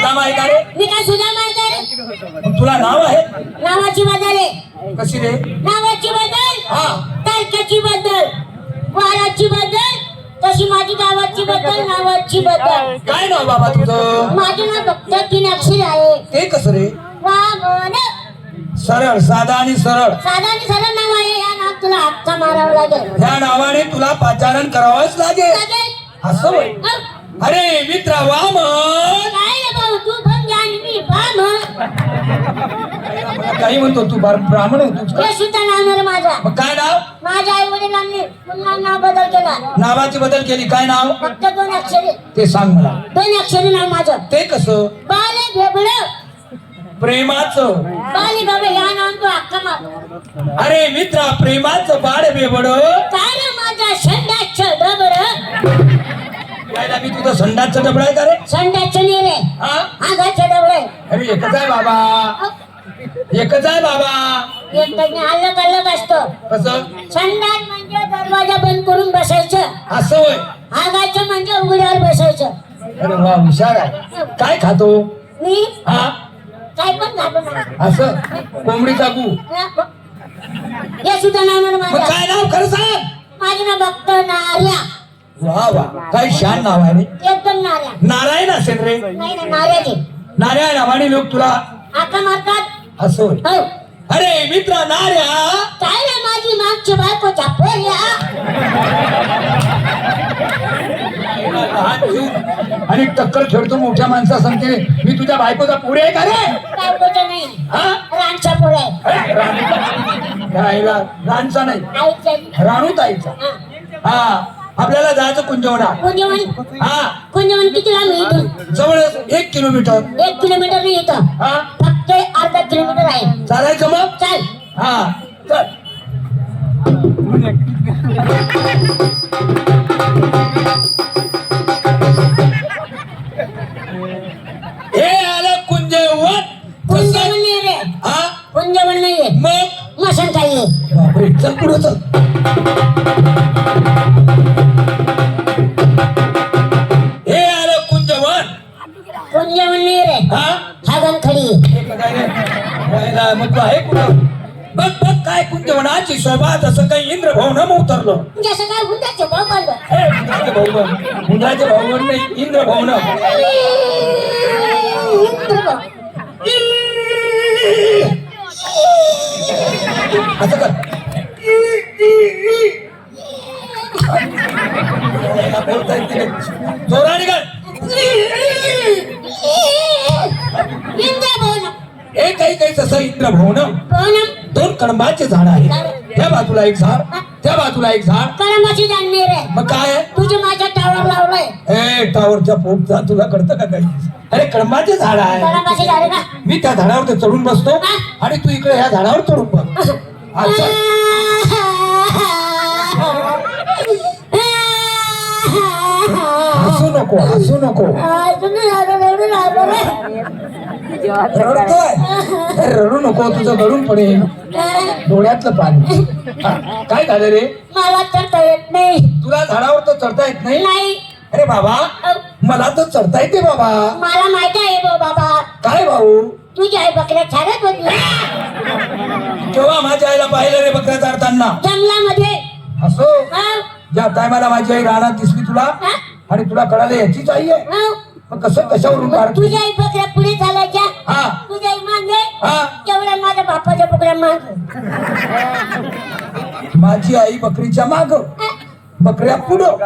बदाम आहे का रे मी काय सुद्धा मग तुला नाव आहे नावाची बदल आहे. कशी रे? नावाची बदल? हा. तारखेची बदल. वाराची बदल. तशी माझी गावाची बदल नावाची बदल. काय नाव बाबा तुझं? माझे नाव फक्त तीन अक्षर आहे. ते कसं रे? वामन सरळ साधा आणि सरळ. साधा आणि सरळ नाव आहे. या नाव तुला हक्का मारावं लागेल. ह्या नावाने तुला पाचारण करावंच लागेल. लागेल. असं होय. अ, अरे मित्रा वामन! काय रे भाऊ तू पण ज्ञान मी बाम मला काही म्हणतो तू बार- ब्राह्मण आहे तू? हे सुद्धा नाव रे माझा. मग काय नाव? माझ्या आई वडिलांनी पुन्हा नाव बदल केला. नावाची बदल केली. काय नाव? फक्त दोन अक्षरे. ते सांग मला. दोन अक्षरे नाव माझं. ते कसं? बाले भेबड प्रेमाचं. बाले बाबा या नाव तू हक्का मार अरे मित्रा प्रेमाचं बाळ बेबड काय रे यायला मी तुझं संडाचं डबड आहे का रे? संडाच नाही रे. हा? आगाचं डबड अरे एकच आहे बाबा. एकच आहे बाबा. अलग अलग असतो. कसं? संडास म्हणजे दरवाजा बंद करून बसायचं. असं होय. आगाचं म्हणजे उघड्यावर बसायचं. अरे वा हुशार आहे. काय खातो? मी? हा? काय पण झालो नाही असं? कोंबडीचा गू हे सुद्धा नाव आहे मग माझ्या काय नाव? खरं सांग. माझं नाव भक्त नार्या वा वा. काय शान नाव आहे रे. एकदम नार्या नारायण असेल रे. नाही ना नार्याचे नारायण नावाने लोक तुला. आका मारतात. असं हो. अरे मित्रा नार्या. काय रे माझी मागची बायको हात घेऊन आणि टक्कर खेळतो मोठ्या माणसा सांगते मी तुझ्या बायकोचा पुढे आहे का रे? बायकोच्या नाही. हा? रानच्या पुढे अरे, राणी- राणीला राणचा नाही. आईच्या राणू ताईचा हा. आपल्याला जायचं कुंजवडा. कुंजवन हा. कुंजवन किती लांब आहे इथून? जवळ एक किलोमीटर. एक किलोमीटर नाही येतं हा. फक्त अर्धा किलोमीटर आहे. चालायचं मग? चाल. हा. चल. कुंजवन नाही रे हा हागण खडी काय रे? राहिला, मग तू आहे कुठं बघ बघ काय कुंजवनाची शोभा जसं काही इंद्र भवन उतरलं जसं काय गुंडाचे भाव पाडलं हे, इंद्राचे भवन इंद्राचे भवन नाही इंद्र भवन असं कर याला बोलता येत नाही. जोराने कर हे काही काही तसं इंद्र भवन दोन कळंबाचे झाड आहे. त्या बाजूला एक झाड त्या बाजूला एक झाड. जाणणे रे. मग काय? तुझे माझ्या टावर लावलंय. ए टावरच्या पोटचा तुला कळतं का काही? अरे कळंबाचे झाड आहे. मी त्या झाडावर चढून बसतो आणि तू इकडे ह्या झाडावर चढून बघ. चल. हसू नको हसू नको. रडतोय रडू नको तुझं गळून पडेल. डोळ्यातलं पाणी हा, काय झालं रे मला चढता येत नाही. तुला झाडावर तर चढता येत नाही. नाही अरे बाबा मला तर चढता येते बाबा मला माहिती आहे बाबा काय भाऊ तुझी आई बकऱ्या छानच होती तेव्हा माझ्या आईला पाहिलं रे बकऱ्या चारताना जंगलामध्ये असो हा, ज्या टायमाला माझी आई रानात दिसली तुला हा, आणि तुला कळालं याचीच आई आहे. हा. मग कसं कशावरून काढ तुझ्या आई बकऱ्या पुढे चालायच्या? हा. तुझ्या आई मागे? हा. तेवढ्या माझ्या बापाच्या बकऱ्या मागे. माझी आई बकरीच्या माग. बकऱ्या पुढं.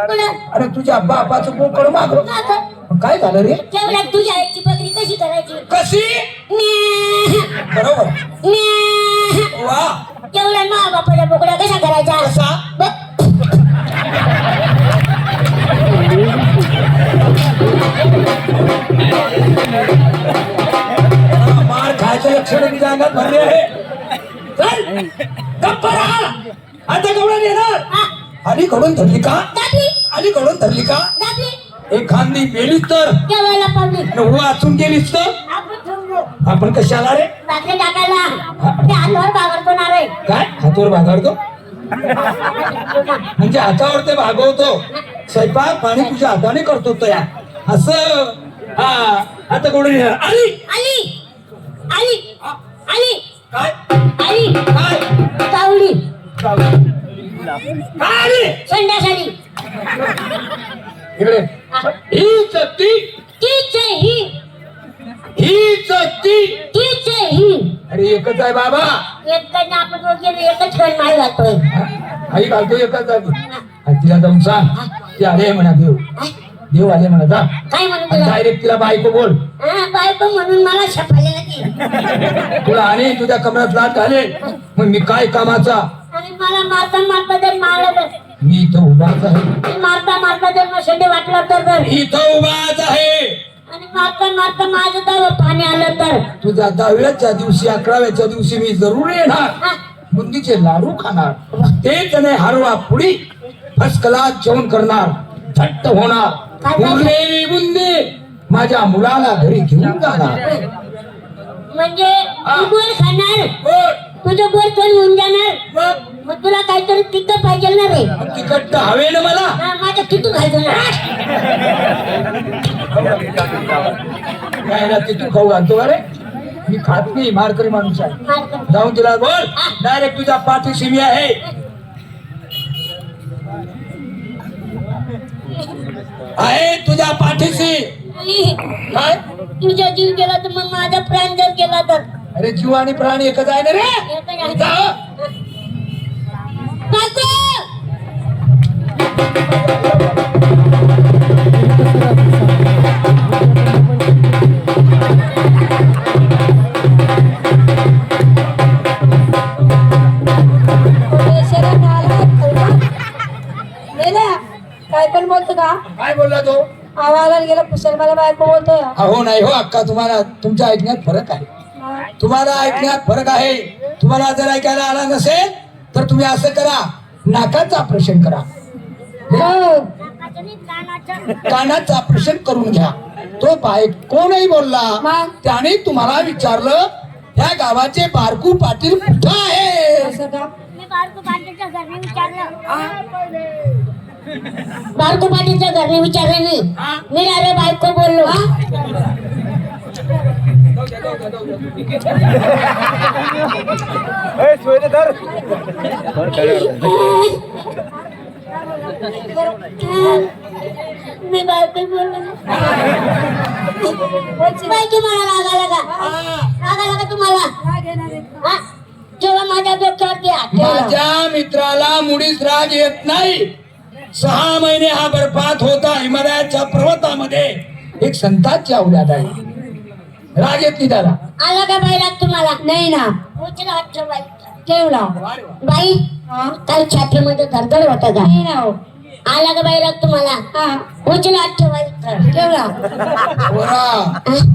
आणि तुझ्या बापाचं बोकड माग. मागं. काय झालं रे? तेवढ्या तुझ्या आईची बकरी कशी करायची? कशी? म्या, बरोबर. वा. तेवढ्या मा बापाच्या बोकड्या कशा भरले आहे. चल. गप्प राहा. आता गवळण येणार. आली कडून धरली का? आली कडून धरली का. एखादी मेलीच तर. जेवायला उभा वाचून गेलीच तर? आपण कशाला रे? भाकरी टाकायला. ते हातावर काय? हातावर भागाडतो म्हणजे हातावर ते भागवतो स्वयंपाक पाणी तुझ्या हाताने करतो तो या. असं. हा. आता कोणी आली. संडास आली इकडे. हीच ती. तीच आहे ही. हीच ती. तीच आहे ही. अरे एकच आहे बाबा. एकच आपण दोघे एकच कण मार घालतोय आई घालतो एकच तिला जाऊन सांग. ती आले म्हणा देव? देव आले म्हणा जा. काय म्हणून डायरेक्ट तिला? बायको बोल. बायको म्हणून मला छपायला तुला आणि तुझ्या कमरात लाट घाले मग मी काय कामाचा? आणि मला मारता जर मी इथं उभाच आहे. मी मारता मारता जर मसंडे वाटला तर इथं उभाच आहे. आणि मारता मारता माझं दाव पाणी आलं तर? तुझ्या दहाव्याच्या दिवशी अकराव्याच्या दिवशी मी जरूर येणार. हा? बुंदीचे लाडू खाणार. तेच नाही हरवा पुडी फर्स्ट क्लास जेवण करणार. थट्ट होणार. काय? उरलेली बुंदी माझ्या मुलाला घरी घेऊन जाणार. म्हणजे तू खाणार. तुझं बोर पण होऊन जाणार? मग? मग तुला काहीतरी तिथं पाहिजे ना रे. तिखट तर हवे ना मला. हा, माझ्या तिथून खायचं ना. काय ना तिथून खाऊ घालतो का रे मी खात नाही मारकरी माणूस आहे. मार कर. जाऊन तिला बोल. डायरेक्ट तुझ्या पाठीशी मी आहे. आहे तुझ्या पाठीशी. आणि काय? तुझा जीव गेला तर मग माझा प्राण जर गेला तर? अरे जीव आणि प्राणी एकच आहे ना रे. एकच आहे. जा. काय पण बोलतो का काय बोलला तो? आवाला गेला कुशल मला बायको बोलतोय अहो नाही हो अक्का तुम्हाला तुमच्या ऐकण्यात फरक आहे. तुम्हाला ऐकण्यात फरक आहे. तुम्हाला जर ऐकायला आला नसेल तर तुम्ही असं करा नाकाचं ऑपरेशन करा. हो. कानाचं. कानाचं ऑपरेशन करून घ्या. तो बाय कोणही बोलला? त्याने तुम्हाला विचारलं ह्या गावाचे बारकू पाटील कुठं आहे असं का? मी बारको पाटीलच्या घरने विचारलं. बारको पाटीलच्या घरने विचारलं मी. मी अरे बायको बोललो. मी बायको बोललो बायको मला राग आला का? राग आला का तुम्हाला? हा? जेव्हा माझ्या. माझ्या मित्राला मुळीच राग येत नाही. सहा महिने हा बर्फात होता हिमालयाच्या पर्वतामध्ये. एक संतांची अवलाद आहे. राग येत नाही त्याला. आला का बाई राग तुम्हाला? नाही ना. उचला हात ठेव बाई ठेवला बाई हा? काल छातीमध्ये धडधड होता का? नाही ना हो. आला का बाई राग तुम्हाला? हा. उचला हात ठेव बाई ठेवला पोरा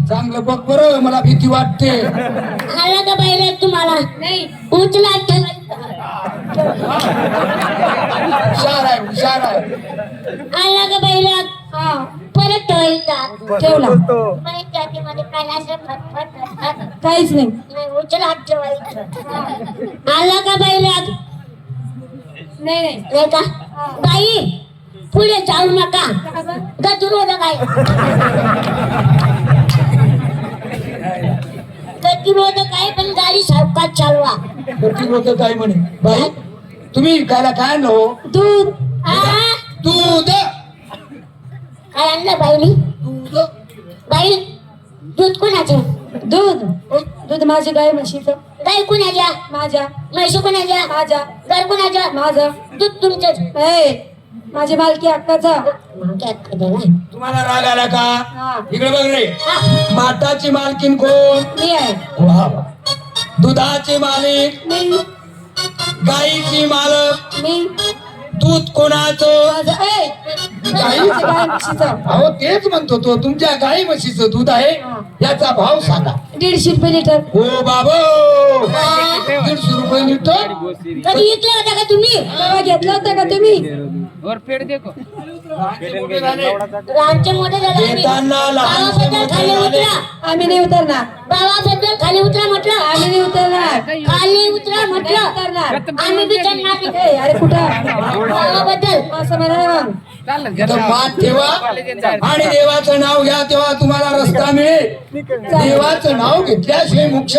चांगलं बघ बरं मला भीती वाटते. आला का बाई राग तुम्हाला? नाही. उचला हात ठेव बाई. हुशार आहे हुशार आहे. आला का बाई राग हा. परत ठेवायचा. ठेवला बाई छातीमध्ये काय असं फटफट फटफट. काहीच नाही. आला का बाई राग नाही का? बाई पुढे जाऊ नका. गतिरोधक आहे गतिरोधक आहे पण गाडी सावकाश चालवा. प्रतिरोधक काय म्हणे. बाई तुम्ही कायला काय आणलं हो? दूध? दूध. काय आणलं बाईनी? कोणाचे? दूध. दूध माझी गाय म्हशीचं. गाय कोणाच्या? माझ्या. म्हैशी कोणाच्या? माझ्या. घर कोणाच्या? माझं. दूध तुमचंच. ए माझी मालकी हक्काचा मागे हात दिला. तुम्हाला राग आला का? इकडे बघ रे. हा, माताची मालकीन कोण? मी आहे. वा वा. दुधाचे मालिक. मी. गाईची मालक. मी. दूध कोणाचं? माझं. ए गाई म्हशीचं? अहो तेच म्हणतो तो तुमच्या गाई म्हशीचं दूध आहे याचा भाव सांगा. दीडशे रुपये लिटर. हो बाबो! दीडशे रुपये लिटर? कधी विकलं होता का तुम्ही? तेव्हा घेतलं होतं का तुम्ही? और पेड़ देखो लहानचे मोठे झाले? आम्ही. बाबाबद्दल खाली. उतरा. नाही उतरणार. बाबाबद्दल खाली उतरा म्हटलं. आम्ही नाही उतरणार. खाली उतरा म्हटलं. उतरणार. आम्ही बी. ए अरे कुठं? बाबाबद्दल. असं म्हणा मात ठेवा. आणि देवाचं नाव घ्या तेव्हा तुम्हाला देवाचं नाव घेतल्याशिवाय मोक्ष